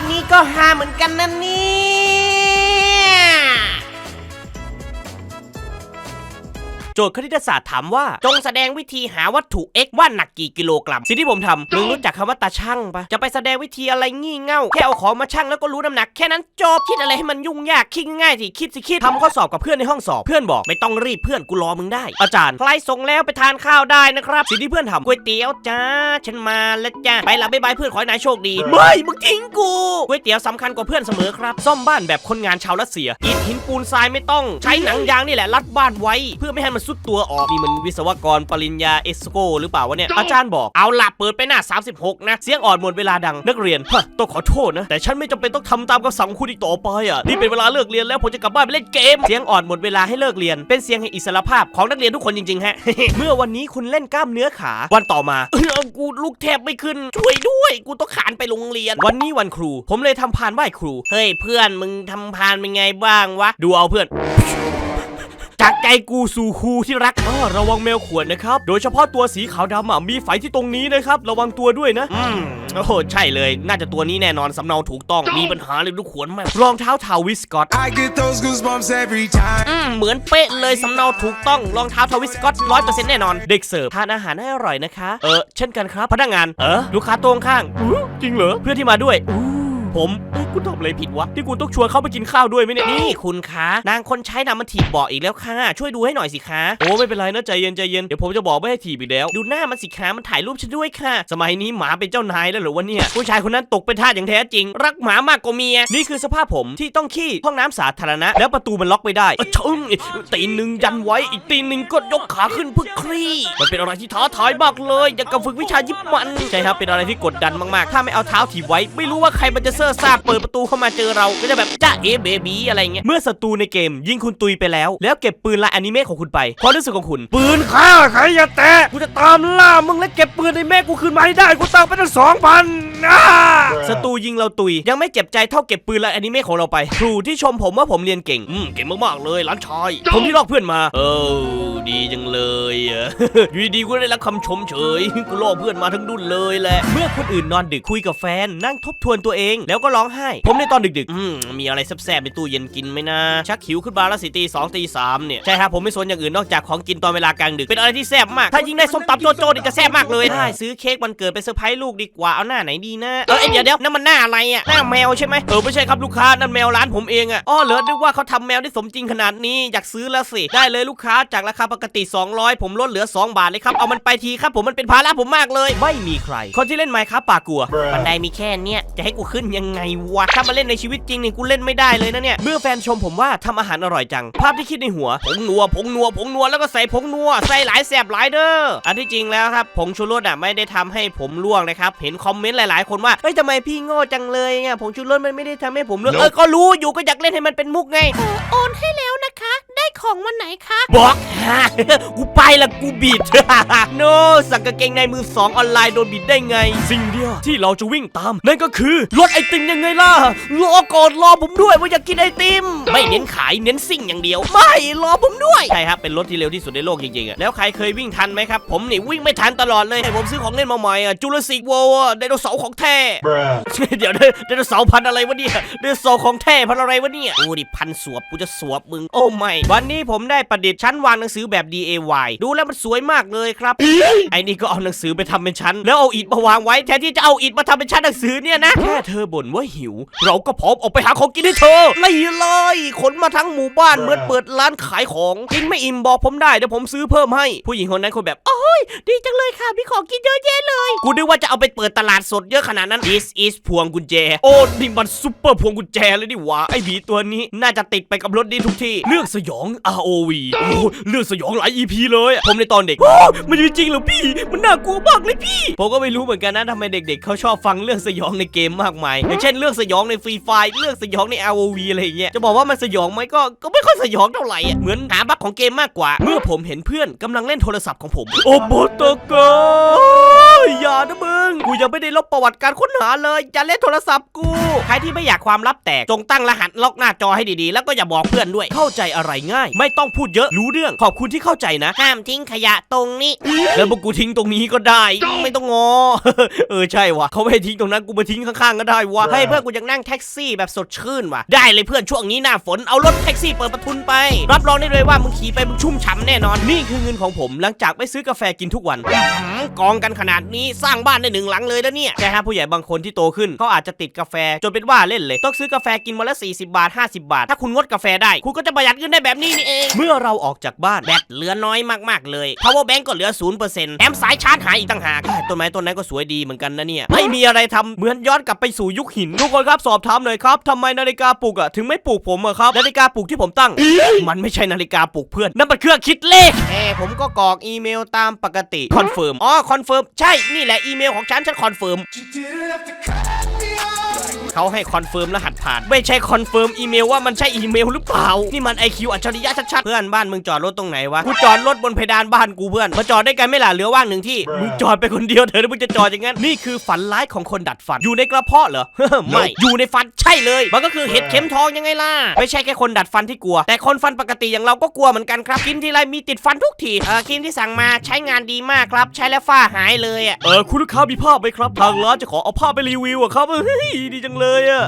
บนี้ก็ฮาเหมือนกันนะเนี่ย โจทย์คณิตศาสตร์ถามว่า จงแสดงวิธีหาวัตถุ x ว่าหนักกี่กิโลกรัม สิ่งที่ผมทำมึงรู้จักคำว่าตาช่างปะจะไปแสดงวิธีอะไรงี่เง่าแค่เอาของมาชั่งแล้วก็รู้น้ำหนัก แค่นั้นจบคิดอะไรให้มันยุ่งยากคิดง่ายสิคิดสิคิดทำข้อสอบกับเพื่อนในห้องสอบเพื่อนบอกไม่ต้องรีบเพื่อนกูรอมึงได้ อาจารย์ใครส่งแล้วไปทานข้าวได้นะครับสิ่งที่เพื่อนทำก๋วยเตี๋ยวจ้าฉันมาแล้วจ้าไปละบ๊ายบายเพื่อนขอให้นายโชคดีไม่มึงทิ้งกูก๋วยเตี๋ยวสำคัญกว่าเพื่อนเสมอครับซ่อมบ้านแบบคนงานชาวรัสเซียอิฐหินปูนทรายไม่ต้อง ใช้หนังยางนี่แหละรัดบ้านไว้ เพื่อไม่ให้มันซุดตัวออกนี่มันวิศวกรปริญญาเอสโกหรือเปล่าวะเนี่ยอาจารย์บอกเอาละเปิดไปหน้า 36 นะ เสียงอ่อนหมดเวลาดังนักเรียนฮะต้องขอโทษนะ แต่ฉันไม่จำเป็นต้องทำตามคำสั่งของคุณอีกต่อไปอะนี่เป็นเวลาเลิกเรียนแล้วผมจะกลับบ้านไปเล่นเกมเสียงอ่อนหมดเวลาให้เลิกเรียน เป็นเสียงแห่งอิสรภาพของนักเรียนทุกคนจริงๆฮะ เมื่อวันนี้คุณเล่นกล้ามเนื้อขาวันต่อมาเออกูลุกแทบไม่ขึ้นช่วยด้วยกูต้องขานไปโรงเรียน วันนี้วันครู ผมเลยทำพานไหว้ครูเฮ้ยเพื่อนมึงทำพานเป็นไงบ้างวะดูเอาเพื่อน จากใจกูสู่ครูที่รักอ้อระวังแมวขวดนะครับ โดยเฉพาะตัวสีขาวดำอะมีไฝที่ตรงนี้นะครับ ระวังตัวด้วยนะ อืมโอ้โหใช่เลย น่าจะตัวนี้แน่นอนสำเนาถูกต้อง มีปัญหาเลยลูกขวนมากรองเท้าทาวิสกอต I get those goosebumps every time. อืมเหมือนเป๊ะเลยสำเนาถูกต้องรองเท้าทาวิสกอตร้อยเปอร์เซ็นต์แน่นอน เด็กเสิร์ฟทานอาหารให้อร่อยนะคะ เออ เช่นกันครับ พนักงาน เออ ลูกค้าโต๊ะข้างอู้จริงเหรอ เพื่อนที่มาด้วยอู้ ผมเอ้ยกูทำอะไรผิดวะที่กูต้องชวนเขาไปกินข้าวด้วยไหมเนี่ยนี่คุณคะนางคนใช้นำมาถีบเบาะอีกแล้วค่ะ ช่วยดูให้หน่อยสิคะ โอ้ไม่เป็นไรนะใจเย็นใจเย็นเดี๋ยวผมจะบอกไม่ให้ถีบอีกแล้ว ดูหน้ามันสิคะมันถ่ายรูปฉันด้วยค่ะ สมัยนี้หมาเป็นเจ้านายแล้วเหรอวะเนี่ยผู้ชายคนนั้นตกเป็นทาสอย่างแท้จริง รักหมามากกว่าเมียนี่คือสภาพผมที่ต้องขี้ห้องน้ำสาธารณะ แล้วประตูมันล็อกไม่ได้เออชึ้งตีนหนึ่งยันไว้อีกตีนหนึ่งก็ยกขาขึ้นเพื่อคลี่มันเป็นอะไรที่ท้าทายมากเลยอย่างกับฝึกวิชายิบมันใช่ครับเป็นอะไรที่กดดันมากๆ ถ้าไม่เอาเท้าถีบไว้ ไม่รู้ว่าใครมันจะเซ่อซ่าเปิดประตูเข้ามาเจอเราก็จะแบบจ้าเอเบบีอะไรเงี้ยเมื่อศัตรูในเกม ยิงคุณตุยไปแล้ว แล้วเก็บปืนลายอนิเมะของคุณไปความรู้สึกของคุณปืนข้าใครอย่าแตะกูจะตามล่ามึงและเก็บปืนในแม่กูคืนมาให้ได้กูตังไปตั้งสองพัน ศัตรูยิงเราตุย ยังไม่เจ็บใจเท่าเก็บปืนลายอนิเมะของเราไป ครูที่ชมผมว่าผมเรียนเก่ง อืมเก่งมากๆเลยหล้านชาย ผมที่ลอกเพื่อนมา เออดีจังเลยอะอยู่ดีๆกูได้รับคำชมเฉย กูลอกเพื่อนมาทั้งดุนเลยแหละ เมื่อคนอื่นนอนดึกคุยกับแฟน นั่งทบทวนตัวเอง แล้วก็ร้องไห้ ผมในตอนดึกๆ อืมมีอะไรแซ่บๆในตู้เย็นกินไหมนะ ชักหิวขึ้นมาแล้วสิตีสองตีสามเนี่ย ใช่ครับผมไม่สนอย่างอื่นนอกจากของกินตอนเวลากลางดึก เป็นอะไรที่แซ่บมาก ถ้ายิ่งได้ส้มตำโจโจนี่จะแซ่บมากเลยใช่ซื้อเค้กวันเกิดไปเซอร์ไพรส์ลูกดีกว่า เอาหน้าไหนดีนะเออเอ้ยเดี๋ยวเดี๋ยวนั่นมันหน้าอะไรอะหน้าแมวใช่ไหมเออไม่ใช่ครับลูกค้านั่นแมวร้านผมเองอะอ๋อเหรอนึกว่าเขาทำแมวได้สมจริงขนาดนี้อยากซื้อแล้วสิได้เลยลูกค้าจากราคาปกติ 200 ผมลดเหลือ 2 บาทเลยครับเอามันไปทีครับผมมันเป็นภาระผมมากเลย ไม่มีใคร คนที่เล่นไมค์ครับปากกลัวบันไดมีแค่เนี้ยจะให้กูขึ้นยังไงวะถ้ามาเล่นในชีวิตจริงเนี่ยกูเล่นไม่ได้เลยนะเนี่ยเมื่อแฟนชมผมว่าทำอาหารอร่อยจัง ภาพที่คิดในหัวผงนัวผงนัวผงนัวแล้วก็ใส่ผงนัวใส่หลายแสบหลายเด้ออันที่จริงแล้วครับผงชูรสอะไม่ได้ทำให้ผมล่วงนะครับเห็นคอมเมนต์หลายๆคนว่าเฮ้ยทำไมพี่โง่จังเลยอะผงชูรสมันไม่ได้ทำให้ผมล่วงเออก็รู้อยู่ก็อยากเล่นให้มันเป็นมุกไงโอนให้แล้วนะคะได้ ของวันไหนคะบอกกูไปละกูบิด โนสั่งกางเกงในมือสองออนไลน์โดนบิดได้ไง สิ่งเดียวที่เราจะวิ่งตาม นั่นก็คือรถไอติมยังไงล่ะรอก่อนรอผมด้วยว่าอยากกินไอติม ไม่เน้นขายเน้นซิ่งอย่างเดียว ไม่รอผมด้วยใช่ครับเป็นรถที่เร็วที่สุดในโลกจริงๆอะแล้วใครเคยวิ่งทันไหมครับผมนี่วิ่งไม่ทันตลอดเลยแต่ผมซื้อของเล่นมาใหม่อะจูเลสิกโวไดโนเสาร์ของแท้เดี๋ยวไดโนเสาร์พันธุ์อะไรวะเนี่ยไดโนเสาร์ของแท้พันธุ์อะไรวะเนี่ยกูดิพันสวบกูจะสวบมึงโอ้ไม่วันนี้ผมได้ประดิษฐ์ชั้นวางหนังสือแบบ DIY ดูแล้วมันสวยมากเลยครับ ไอ้นี่ก็เอาหนังสือไปทำเป็นชั้น แล้วเอาอิฐมาวางไว้แทนที่จะเอาอิฐมาทำเป็นชั้นหนังสือเนี่ยนะ แค่เธอบ่นว่าหิว เราก็พร้อมออกไปหาของกินให้เธอไม่เลยขนมาทั้งหมู่บ้านเหมือนเปิดร้านขายของกินไม่อิ่มบอกผมได้เดี๋ยวผมซื้อเพิ่มให้ ผู้หญิงคนนั้นคนแบบดีจังเลยค่ะพี่ของกินเยอะแยะเลย กูนึกว่าจะเอาไปเปิดตลาดสดเยอะขนาดนั้น This is พวงกุญแจ โอ้นี่มันซุปเปอร์พวงกุญแจเลยนี่หว่าไอ้ผีตัวนี้น่าจะติดไปกับรถนี้ทุกที่เลือกสยอง ROV โอ้เลือกสยองหลาย EP เลยอะผมในตอนเด็กโอ้มันมีจริงเหรอพี่ มันน่ากลัวมากเลยพี่ ผมก็ไม่รู้เหมือนกันนะทำไมเด็ก ๆเขาชอบฟังเรื่องสยองในเกมมากมายอย่างเช่นเรื่องสยองในฟรีไฟเรื่องสยองใน ROV อะไรอย่างเงี้ยจะบอกว่ามันสยองไหมก็ก็ไม่ค่อยสยองเท่าไหร่อะเหมือนหาบั๊กของเกมมากกว่า เมื่อผมเห็นเพื่อนกำลังเล่นโทรศัพท์ของผม โอ้โบตกาอย่านะมึงกูยังไม่ได้ลบประวัติการค้นหาเลยอย่าเล่นโทรศัพท์กูใครที่ไม่อยากความลับแตกจงตั้งรหัสล็อกหน้าจอให้ดีๆ แล้วก็อย่าบอกเพื่อนด้วยเข้าใจอะไรง่ายไม่ต้องพูดเยอะรู้เรื่องขอบคุณที่เข้าใจนะ ห้ามทิ้งขยะตรงนี้ แล้วพวกกูทิ้งตรงนี้ก็ได้ ไม่ต้องงอ เออใช่วะเขาไม่ให้ทิ้งตรงนั้นกูมาทิ้งข้างๆก็ได้วะให้เพื่อนกูยังนั่งแท็กซี่แบบสดชื่นว่ะได้เลยเพื่อนช่วงนี้หน้าฝนเอารถแท็กซี่เปิดประทุนไป รับรองได้เลยว่ามึงขี่ไปมึงชุ่มฉ่ำแน่นอน นี่คือเงินของผมหลังจากไปซื้อกาแฟกินทุกวันหืมกองกันขนาดนี้สร้างบ้านได้หนึ่งหลังเลยแล้วเนี่ยใช่ฮะผู้ใหญ่บางคนที่โตขึ้นเขาอาจจะติดกาแฟจนเป็นว่าเล่นเลย ต้องซื้อกาแฟกินวันละ40 บาท 50 บาท ถ้าคุณงดกาแฟได้ คุณก็จะประหยัดเงินได้แบบนี้นี่เอง เมื่อเราออกจากบ้านแบตเหลือน้อยมากๆเลย power bank ก็เหลือ0%แถมสายชาร์จหายอีกต่างหากใช่ต้นไม้ต้นนั้นก็สวยดีเหมือนกันนะเนี่ย ไม่มีอะไรทำเหมือนย้อนกลับไปสู่ยุคหิน ทุกคนครับสอบถามหน่อยครับทำไมนาฬิกาปลุกอะถึงไม่ปลุกผมอะครับ นาฬิกาปลุกที่ผมตั้ง มันไม่ใช่นาฬิกาปลุกเพื่อนนั่นมันเครื่องคิดเลขเอ้ผมก็กรอกอีเมลตามปกติคอนเฟิร์มอ๋อคอนเฟิร์มใช่นี่แหละอีเมลของฉันฉันคอนเฟิร์ม เขาให้คอนเฟิร์มรหัสผ่าน ไม่ใช่คอนเฟิร์มอีเมลว่ามันใช่อีเมลหรือเปล่า นี่มัน IQ อัจฉริยะชัดๆ เพื่อนบ้านมึงจอดรถตรงไหนวะ กูจอดรถบนเพดานบ้านกูเพื่อน มาจอดได้กันไหม่ล่ะเหลือว่างหนึ่งที่ มึงจอดไปคนเดียวเถอะถ้ามึงจะจอดอย่างนั้น นี่คือฝันร้ายของคนดัดฟัน อยู่ในกระเพาะเหรอ ไม่ อยู่ในฟันใช่เลย มันก็คือเห็ดเข็มทองยังไงล่ะ ไม่ใช่แค่คนดัดฟันที่กลัว แต่คนฟันปกติอย่างเราก็กลัวเหมือนกันครับกินทีไรมีติดฟันทุกที เออครีมที่สั่งมาใช้งานดีมากครับ ใช้แล้วฝ้าหายเลยอะ เออคุณลูกค้ามีภาพไหมครับ ทางร้านจะขอเอาภาพไปรีวิวอะครับเฮ้ยดีจังเลยอะ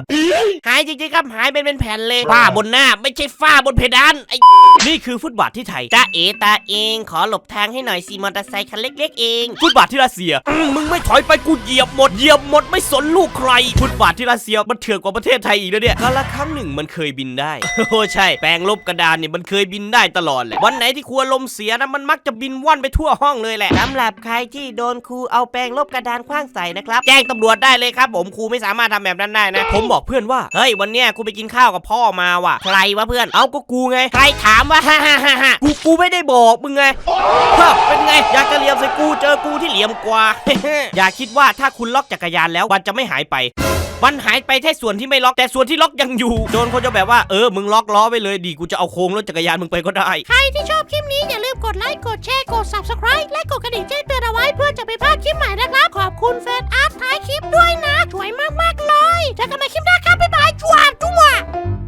หายจริงๆครับหายเป็นเป็นแผ่นเลยฝ้าบนหน้า ไม่ใช่ฝ้าบนเพดานไอ้นี่คือฟุตบาทที่ไทยตาเอตาเองขอหลบทางให้หน่อยสิมอเตอร์ไซค์คันเล็ก ๆ เอง ฟุตบาทที่รัสเซียอืมมึงไม่ถอยไปกูเหยียบหมดเหยียบหมดไม่สนลูกใคร ฟุตบาทที่รัสเซียมันเถื่อนกว่าประเทศไทยอีกนะเนี่ยกาละครั้งหนึ่งมันเคยบินได้โอ้ใช่แปลงลบกระดานเนี่ยมันเคยบินได้ตลอดแหละวันไหนที่ครัวลมเสียนะมันมักจะบินว่อนไปทั่วห้องเลยแหละสำหรับใครที่โดนครูเอาแปรงลบกระดานคว้างใส่นะครับแจ้งตำรวจได้เลยครับ ผมครูไม่สามารถทำแบบนั้นได้นะ ผมบอกเพื่อนว่า เฮ้ย วันเนี้ยกูไปกินข้าวกับพ่อมาว่ะ ใครวะเพื่อน เอาก็กูไง ใครถามว่าฮ่าฮ่าฮ่าฮ่ากูกูไม่ได้บอกมึงไงฮะเป็นไง อยากจะเหลี่ยมใส่กูเจอกูที่เหลี่ยมกว่า อย่าคิดว่าถ้าคุณล็อกจักรยานแล้วมันจะไม่หายไป มันหายไปแค่ส่วนที่ไม่ล็อกแต่ส่วนที่ล็อกยังอยู่ โจนคนจะแบบว่าเออมึงล็อกล้อไว้เลยดีกูจะเอาโค้งรถจักรยานมึงไปก็ได้ ใครที่ชอบคลิปนี้อย่าลืมกดไลค์กดแชร์กด subscribe และกดกระดิ่งแจ้งเตือนเอาไว้เพื่อจะไปพลาดคลิปใหม่นะครับขอบคุณแฟนอาร์ตท้ายคลิปด้วยนะสวยมากๆเลยเจอกันใหม่คลิปหน้าครับบ๊ายบายจ้าจุ๊บ